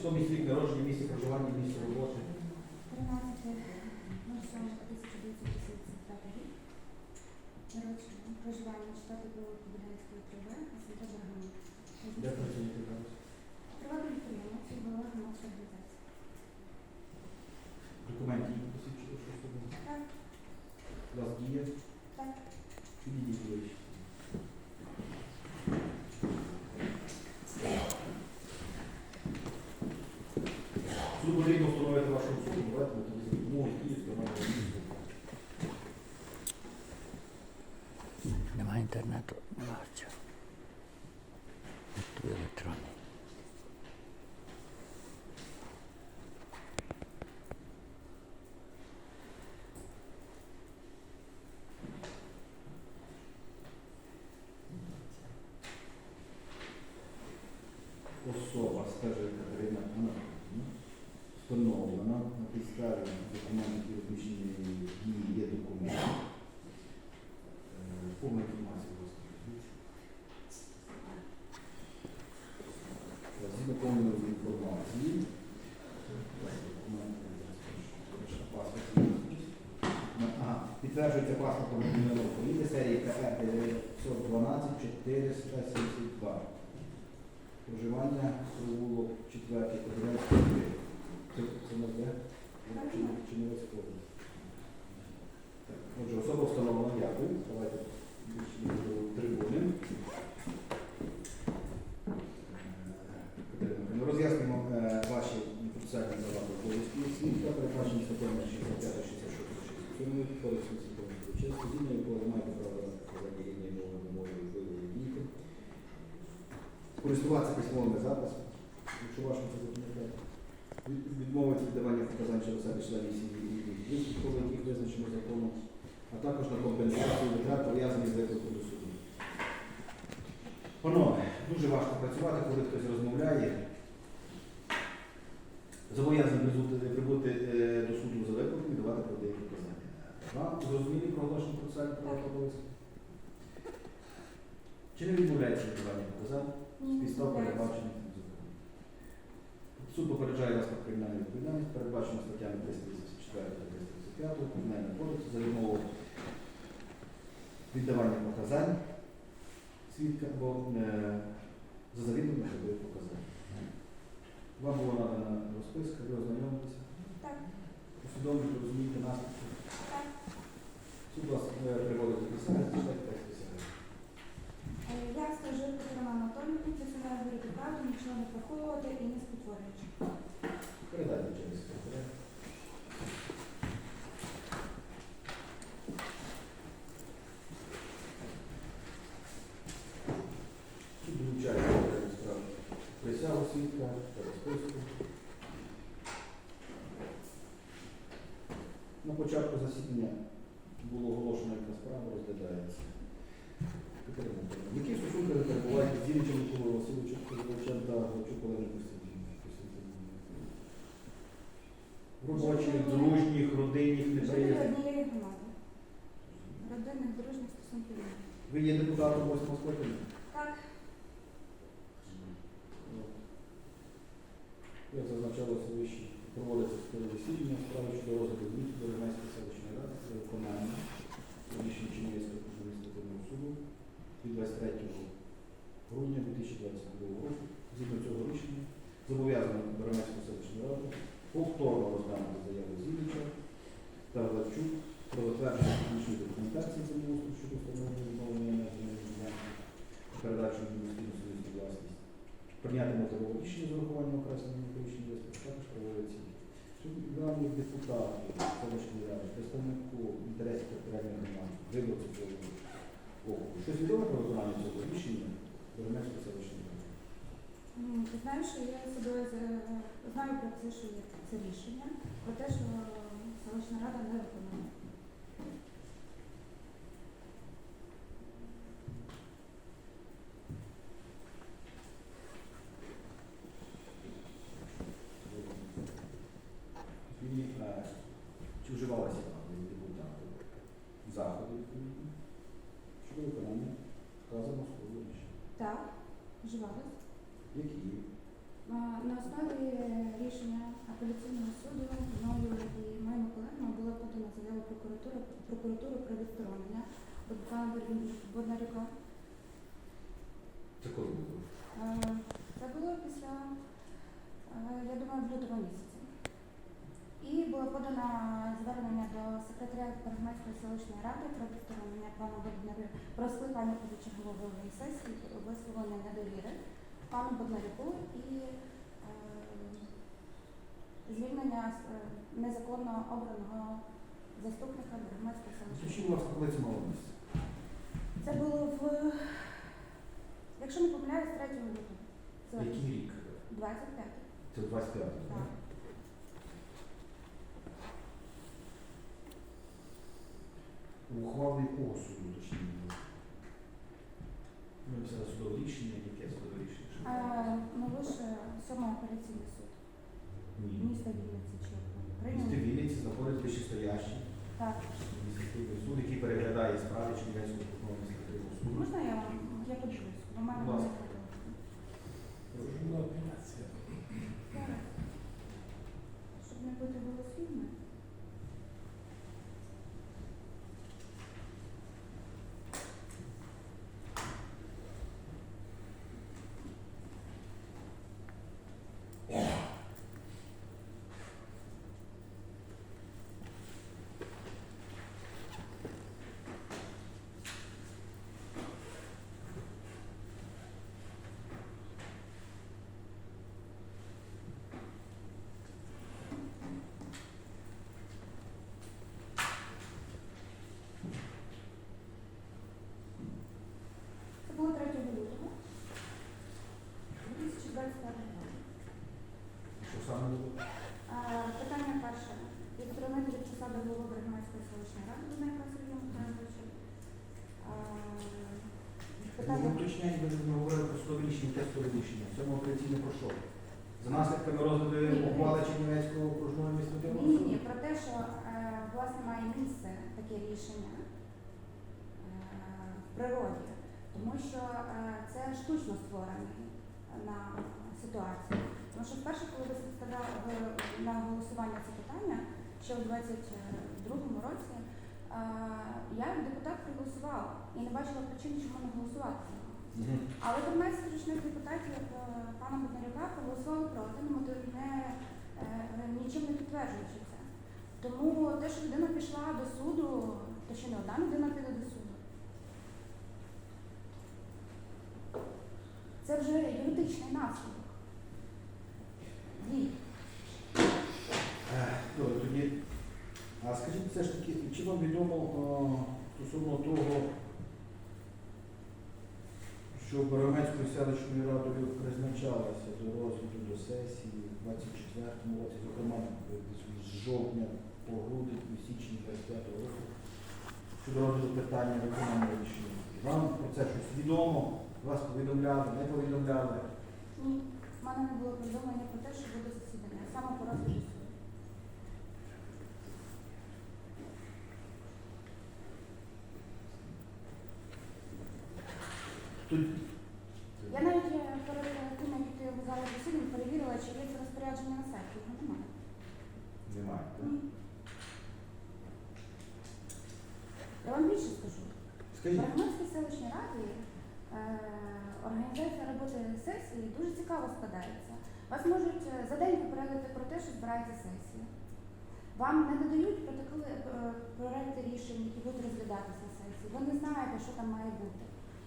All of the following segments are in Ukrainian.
число місць рік народження, місце проживання, місце роботи. 13.07.1985 рік. Народження, проживання, було. Де працюєте зараз? Приватний підприємець, голова громадської організації. Документи посвідчили, що собі. Так, У вас діє? Суду потрібно встановити вашу особу, давайте ми тоді за допомогою Київського народного міста. Немає інтернету, нема цього. Тут електронний. Особа, скаже Катерина Анатолійовна, встановлена на підставі документів розміщені дії є документи. Е, Повна інформація, будь ласка. Е, Згідно повної інформації, документи, зараз, паспорт. Ага, підтверджується паспортом громадянина України серії КР 912 472. Проживання провулок 4 Кобилянський 3. Це, це не де? Чи, чи не весь область? Так, Отже, особа встановлена, дякую. Давайте більше до трибуни. Е, Ми роз'яснимо е, ваші процесуальні права та обов'язки свідка, передбачені статтями 65 66 67 Кодексу світового честі, згідно якого маєте право на показання рівної мови вимоги виявлення дійки, користуватися письмовими записами, якщо важко це Від- відмовити від давання показань через себе членів сім'ї і їх яких визначено законом, а також на компенсацію витрат, пов'язаних з викликом до суду. Панове, дуже важко працювати, коли хтось розмовляє. Зобов'язані прибути, прибути е, до суду за викликом і давати про деякі показання. Вам зрозумілі проголошені процесуальні права та обов'язки? Чи не відмовляється віддавання показань? з підстав передбачених цим законом. Суд попереджає вас про кримінальну відповідальність, передбачено статтями 384 та 335 Кримінального кодексу за відмову віддавання показань свідка або е, за завідомо показань. Вам була надана розписка, ви ознайомилися, Так, усвідомлюєте, розумієте наслідки. так. Суд вас приводить до писання, читайте текст присяги. Е, Я скажу Катерина Анатолійовна, присягаю говорити правду, нічого не приховувати і не спотворюючи. Передайте через секретаря. Суд долучає до розгляду справи присягу свідка та розписку. На початку засідання було оголошено, яка справа розглядається. Які стосунки ви перебуваєте з Зіничем Миколою Васильовичем Козовичем та Гавчук Оленою Костянтинівною? Робочих, дружніх, родинних, неприязних. однієї громади. Родинних дружніх стосунків. немає. Ви є депутатом восьмого скликання? Так, Як зазначалося вище, проводиться судове засідання справи щодо розгляду звіту до Ремейської селищної про виконання рішення Чернігівського адміністративного суду від 23 грудня 2022 року. Згідно цього рішення зобов'язано до Ремейської селищної ради повторно розглянути заяву Зінича та Главчук про затвердження технічної документації землеустрою щодо встановлення відновлення ділянки передачу інвестиційну сумісну власність прийняти мотивове рішення з урахуванням окресленого екологічної безпеки, також проводиться дані депутату селищної ради, представнику цього округу. Щось відомо про виконання цього рішення Беремецької селищної ради? Ти знаєш, що я собою знаю про це, що є це рішення, про те, що селищна рада не виконала. І е, чи вживалися від депутатів заходи відповідні щодо виконання вказаного свого рішення? Так, вживалась. Які? А, На основі рішення апеляційного суду мною і моїми колегами було подано заяву прокуратури прокуратуру про відсторонення Боднарюка. Це коли було? Це було після, я думаю, в лютому місяці. І було подано звернення до секретаря Перегмецької селищної ради про відсторонення пана Боднарюка, про скликання позачергової сесії, висловлення недовіри пану Боднарюку і е, звільнення е, незаконно обраного заступника селищної Скажіть, будь ласка, коли це мало місце? Це було в, якщо не помиляюсь, 3 лютого. Це Який рік? 25. Це 25 Так. так? Ухвали якого суду точніше? Ми писали судове рішення, яке судове рішення? А, ну лише сьомий апеляційний суд Ні. міста Вінниці чи Місто. Вінниці знаходиться вищестоящий Так. адміністративний суд, який переглядає справи Чернівецького адміністративного суду. Можна я вам я подивлюсь? Бо в мене Будь ласка. немає телефону. Зараз. Щоб не бути голослівною. Це було 3 лютого 2025 року. Що саме було? А, Питання перше. Відсторонити від посади голови Берегмецької селищної ради Дунайка Сергія Михайловича. А, Ви Питання уточняєте, ви не говорили про судове рішення, яке судове рішення. В цьому операційне про що? За наслідками розгляду ухвали Чернівецького окружного адміністративного ні, суду? ні, про те, що е, власне має місце таке рішення е, в природі, тому що е, це штучно створений на ситуацію. Тому що вперше, коли ви ви- на голосування це питання, ще у 22-му році, е, я як депутат проголосувала і не бачила причин, чому не голосувати. Але 15 річних депутатів е, пана Боднарюка проголосували проти, не мотив- не, е, нічим не підтверджуючи це. Тому те, що людина пішла до суду, то ще не одна людина піде до суду. Це вже юридичний наслідок. Дій. Е, Добре, тоді. А скажіть все ж таки, чи вам відомо о, стосовно того, що Боромецькою селищною радою призначалася до розгляду до сесії в 24-му році, зокрема з жовтня по грудень і січні 25-го року, щодо розгляду питання виконання рішення. Вам про це щось відомо? Вас повідомляли, не повідомляли? Ні, в мене не було повідомлення про те, що буде засідання, саме по розгляду суду. Тут Я навіть е, перед тим, як йти в залу засідань, перевірила, чи є це розпорядження на сайті. Його немає. немає. так? Ні. Я вам більше скажу. В Скажіть. Берегманській селищній раді е, організація роботи сесії дуже цікаво складається. Вас можуть е, за день попередити про те, що збирається сесія. Вам не додають протоколи е, проекти рішень, які будуть розглядатися сесії. Ви не знаєте, що там має бути.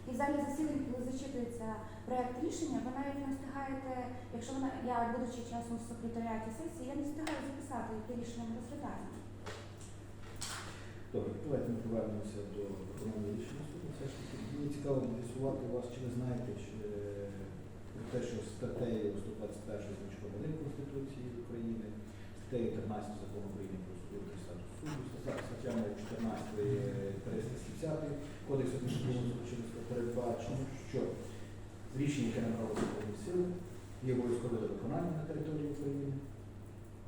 І в залі засідань, коли зачитується проект рішення, ви навіть не встигаєте, якщо вона, я, будучи часом в секретаріаті сесії, я не встигаю записати, яке рішення ми розглядаємо. Добре, давайте ми повернемося до виконання рішення суду. Все ж таки мені цікаво з'ясувати вас, чи ви знаєте е, про те, що статтею 121 значком 1 Конституції України, статтею 13 закону України про судовий статус суду, стаття- статтями 14 е, 370 Кодексу адміністративного судочинства передбачено, що рішення, яке набрало законні сили, є обов'язкове до виконання на території України,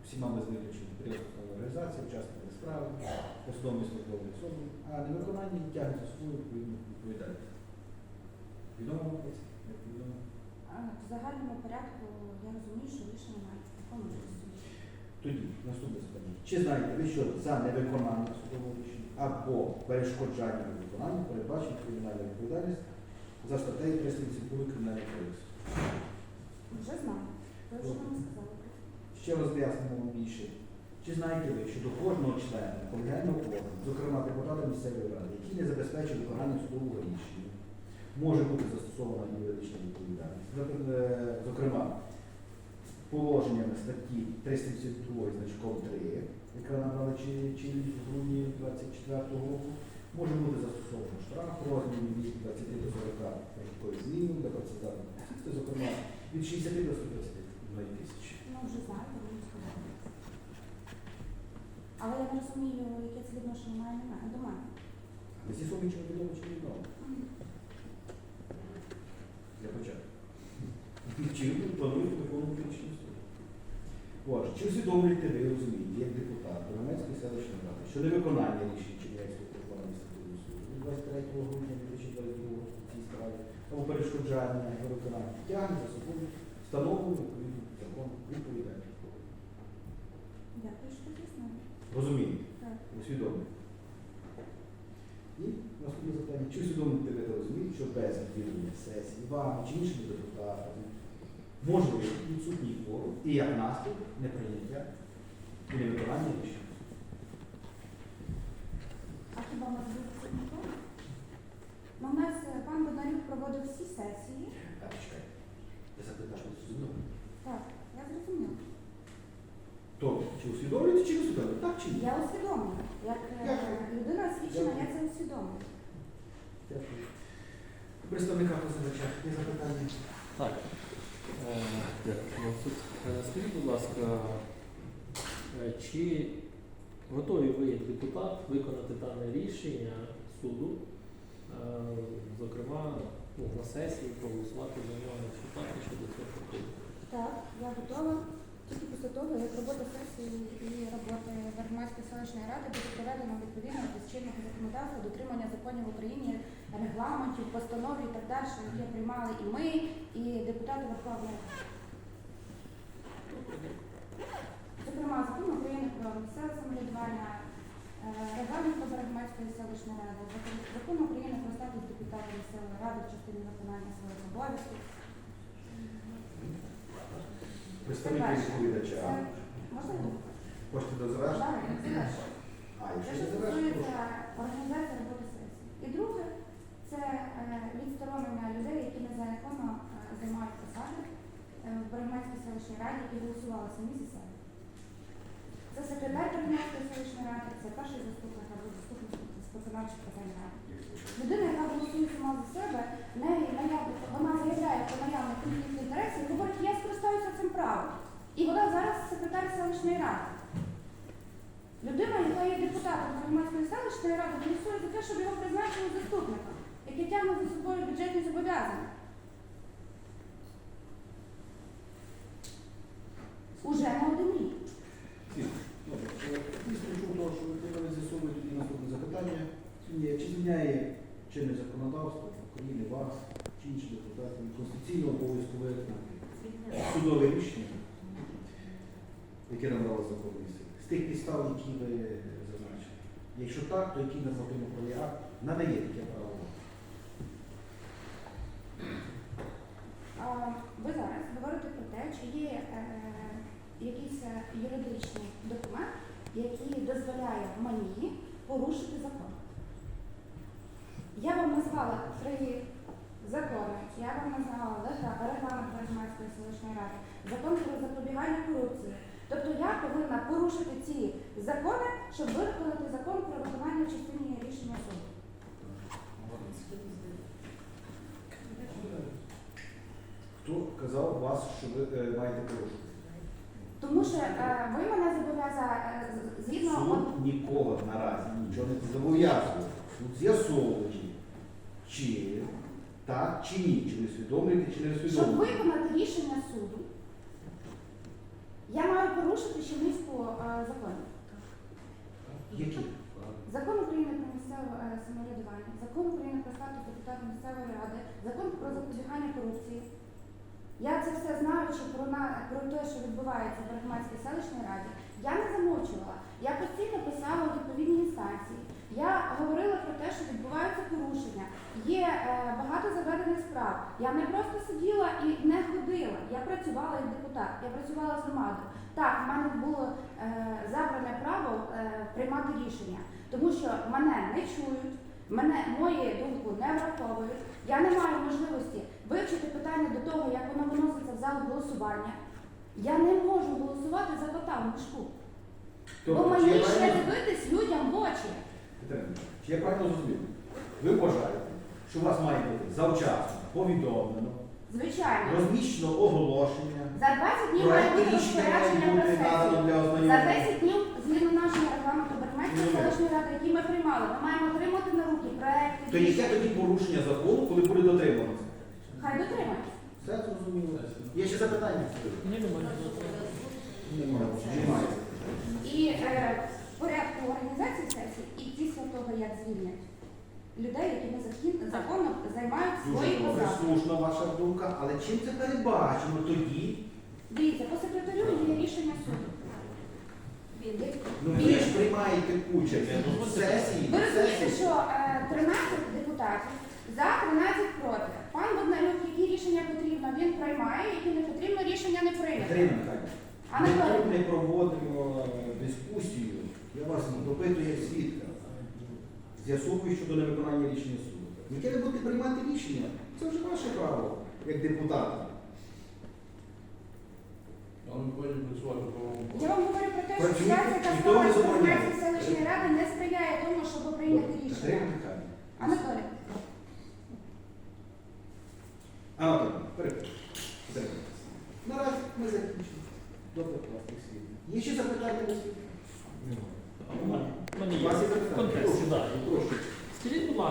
всіма без виключення підприємства організації, учасниками справи, посадовими службовими особами, а невиконання за собою відповідну відповідальність. Відомо вам це? Як відомо? В загальному порядку я розумію, що рішення мають виконувати. Тоді наступне питання. Чи знаєте ви, що за невиконання судового рішення або перешкоджання виконання передбачена кримінальна відповідальність за статтею 382 Кримінального кодексу? Вже знаю. Ви вже нам сказали. Ще роз'яснимо вам більше. Чи знаєте ви, що до кожного члена колегіального органу, зокрема депутата місцевої ради, який не забезпечує виконання судового рішення, може бути застосована юридична відповідальність. Е, Зокрема, положеннями статті 372 значком 3, яка набрала чи- чинність в грудні 24 року, може бути застосовано штраф у розмірі від 20 до 40 прожиткових змін для працездатних осіб, зокрема, від 60 до 120 тисяч. Ну, вже знаю, ви сказали. Але я не розумію, яке це відношення має на мене- до мене. Ви ці суми чи відомо, чи не відомо? Для початку. Чи виконувати рішення суду? Отже, чи усвідомлюєте ви розумієте, як депутат Донецької селищної ради щодо виконання рішень Чернівецького Верховного адміністративного суду 23 грудня 2022 року в цій справі або перешкоджання його виконання тягне за собою встановлену відповідно закону відповідальність. Дякую, що ти знаю. Розумієте? Так. усвідомлюєте. І наступне запитання, чи усвідомлюєте ви розумієте, що без відвідування сесії, вами чи іншими депутатами можливо відсутній кворум і як наслідок неприйняття і невиконання рішення. А хіба ми це ніхто? Ну, у нас е, пан Бондарюк проводив всі сесії. А чекайте, я запитав, що усвідомлюєте. Так, я зрозуміла. Тобто, чи усвідомлюєте, чи не усвідомлюєте? Так чи ні? Я усвідомлюю. Як е, людина освічена, я це усвідомлюю. Дякую. Представника позивача, є запитання? Так. Е, ну, е, Скажіть, будь ласка, е, чи готові ви, як депутат, виконати дане рішення суду, зокрема, ну, на сесії проголосувати за нього депутати щодо цього? Так, я готова. Тільки після того, як робота сесії і роботи Верховної селищної ради буде проведена відповідно до чинного законодавства, дотримання законів України, регламентів, постанов і так далі, які приймали і ми, і депутати Верховної Ради. Зокрема, закон України про місцеве самоврядування, е, регламент про громадської селищної ради, закон- України про статус депутата місцевої ради в частині виконання своїх обов'язків. Представник Це перше. відповідача. Можна? Хочете до завершення? Так, якщо що стосується організації роботи сесії. І друге, це е, відсторонення людей, які незаконно е, займають посади е, в Берегманській селищній раді, які голосували самі за себе. Це секретар Берегманської селищної ради, це перший заступник або заступник з виконавчих питань ради. Людина, яка голосує сама за себе, наявно, вона заявляє про наявний конфлікт інтересів і говорить, я скористаюся цим правом. І вона зараз секретар селищної ради. Людина, яка є депутатом громадської селищної ради, голосує за те, щоб його призначили заступником, який тягне за собою бюджетні зобов'язання. Уже на один рік. Тоді наступне запитання. Чи звільняє чинне законодавство України вас чи інших депутатів обов'язку виконати судове рішення, яке набрало законної сили, з тих підстав, які ви зазначили? Якщо так, то який нормативно-правовий акт надає таке право? А, Ви зараз говорите про те, чи є е, якийсь е, юридичний документ, який дозволяє мені порушити закон. Я вам назвала три закони. Я вам назвала регламент громадської селищної ради, закон про запобігання корупції. Тобто я повинна порушити ці закони, щоб виконати закон про виконання частині рішення суду. Хто казав вас, що ви е, маєте порушити? Тому що е, ви мене зобов'язали е, з- згідно Суд нікого наразі нічого не зобов'язує. Суд з'ясовує, чи так чи ні, чи ви усвідомлюєте, чи не Щоб виконати рішення суду, я маю порушити ще низку е, законів. Які? Закон України про місцеве е, самоврядування, закон України про статус депутата місцевої ради, закон про запобігання корупції. Я це все знаючи про, на, про те, що відбувається в Берегманській селищній раді, я не замовчувала. Я постійно писала відповідні інстанції. Я говорила про те, що відбуваються порушення. Є е, багато заведених справ. Я не просто сиділа і не ходила. Я працювала як депутат, я працювала з громадою. Так, в мене було е, забране право е, приймати рішення, тому що мене не чують, мене мою думку не враховують. Я не маю можливості вивчити питання до того, як воно виноситься в зал голосування. Я не можу голосувати за кота в мішку. Бо Тобто, мені ще дивитись людям в очі. Чи я правильно зрозумів? Ви вважаєте, що у вас має бути завчасно, повідомлено, Звичайно. розміщено оголошення, За 20 днів має бути розпорядження про бути сесію. За 10 днів, згідно нашого регламенту Ну, селищної ради, який ми приймали, ми маємо отримати на руки проекти. То яке тоді порушення закону, коли буде дотримано? Хай дотримається. Все зрозуміло. Є ще запитання? Ні, немає. Немає. Немає. І е, в порядку організації сесії, і після того, як звільнять людей, які незаконно законно займають свої Дуже добре, посади. слушна ваша думка, але чим це передбачено тоді? Дивіться, по секретарю є рішення суду. Ну ви ж приймаєте участь в сесії, Ви розумієте, що е, 13 депутатів за 13 проти. Пан Боднарюк, які рішення потрібно, він приймає, які не потрібно, рішення не прийняти. Катерина А не Ми тут не проводимо е, дискусію. Я вас допитую як свідка. З'ясовую щодо невиконання рішення суду. Яке ви будете приймати рішення? Це вже ваше право, як депутата. Але ми повинні працювати по Я вам говорю про те, що Працюйте, ситуація, яка ніхто не склалася в забороняє. Берегманській селищній ради, не сприяє тому, щоб прийняти рішення. Михайлівна. Анатолій, Анатолій, перепрошую. Катерина. Наразі ми закінчили. Добре, класний світ. Є ще запитання на світ? У мене У є вас є запитання? в контексті, так. Прошу.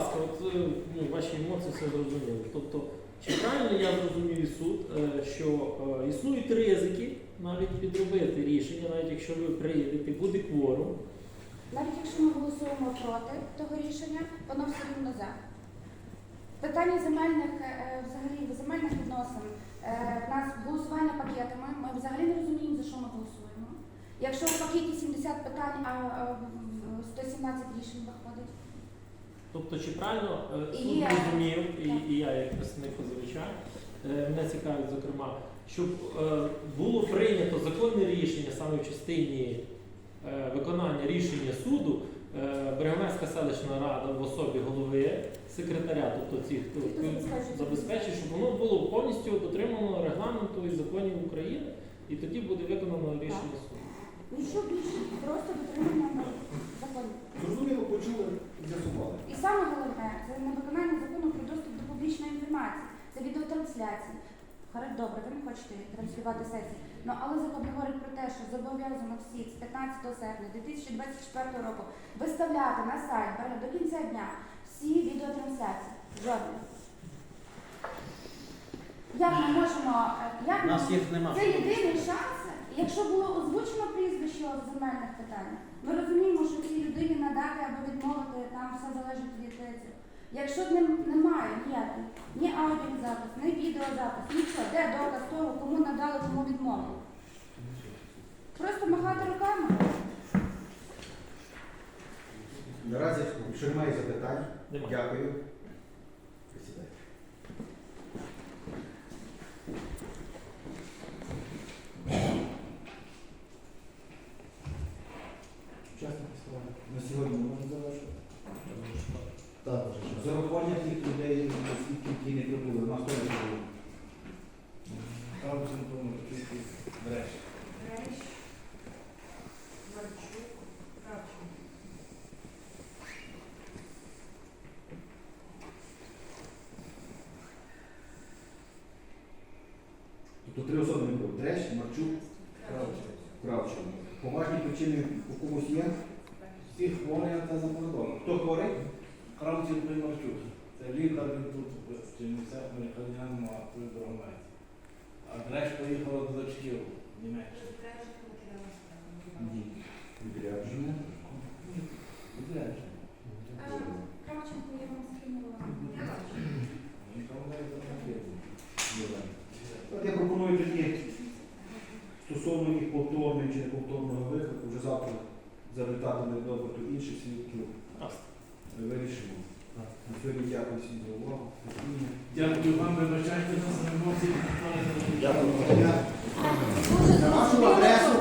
Ласка, от е, ну, ваші емоції все зрозуміли. Тобто, чи правильно я зрозумів і суд, е, що е, існують ризики навіть підробити рішення, навіть якщо ви приїдете, буде кворум, навіть якщо ми голосуємо проти того рішення, воно все рівно за. Питання земельних, е, взагалі земельних відносин. Е, В нас голосування пакетами, ми взагалі не розуміємо, за що ми голосуємо. Якщо в пакеті 70 питань, а е, 117 рішень виходить. Тобто, чи правильно е, суд Є. зрозумів, і, Так. і я як представник позивача, е, мене цікавить, зокрема, щоб е, було прийнято законне рішення саме в частині е, виконання рішення суду, е, селищна рада в особі голови, секретаря, тобто ці, хто Хто забезпечить, щоб воно було повністю дотримано регламенту і законів України, і тоді буде виконано рішення суду. Нічого більше, просто дотримання закону. Зрозуміло, почули, з'ясували. І саме головне це невиконання закону про доступ до публічної інформації. Це відеотрансляції. Добре, ви не хочете транслювати сесії. Ну але закон говорить про те, що зобов'язано всіх з 15 серпня 2024 року виставляти на сайт до кінця дня всі відеотрансляції. Жодних. Як ми можемо, е, як нас ми- їх нема. це єдиний шанс, якщо було озвучено прізвище в земельних питаннях. Ми розуміємо, що цій людині надати або відмовити, там все залежить від цього. Якщо немає ніяких, ні аудіозапис, ні відеозапис, нічого, де доказ того, кому надали, кому відмовили. Просто махати руками. Наразі, якщо немає запитань, дякую. На сьогодні можна завершити? Так, з урахуванням тих людей, які не прибули, у нас теж не було. Там симптоми тільки бреш. Тобто три особи не було. Дрещ, Марчук, Кравченко. Поважні причини у комусь є? Всі хворі та забордону. Хто хворий? Кравченко і Марчук. Це лікар він тут в Чернівцях на лікарняному, а тут дорогомець. А Дреш поїхала до дочки в Німеччину. Ні. Відрядження. Відрядження. Кравченко я вам скинула. Нікому не запитання. Стосовно їх повторної чи неповторного виклику, вже завтра за результатами допиту інших свідків вирішимо. На сьогодні дякую всім за увагу. Дякую вам, вибачайте емоції. Дуже На вашу зрозуміло, адресу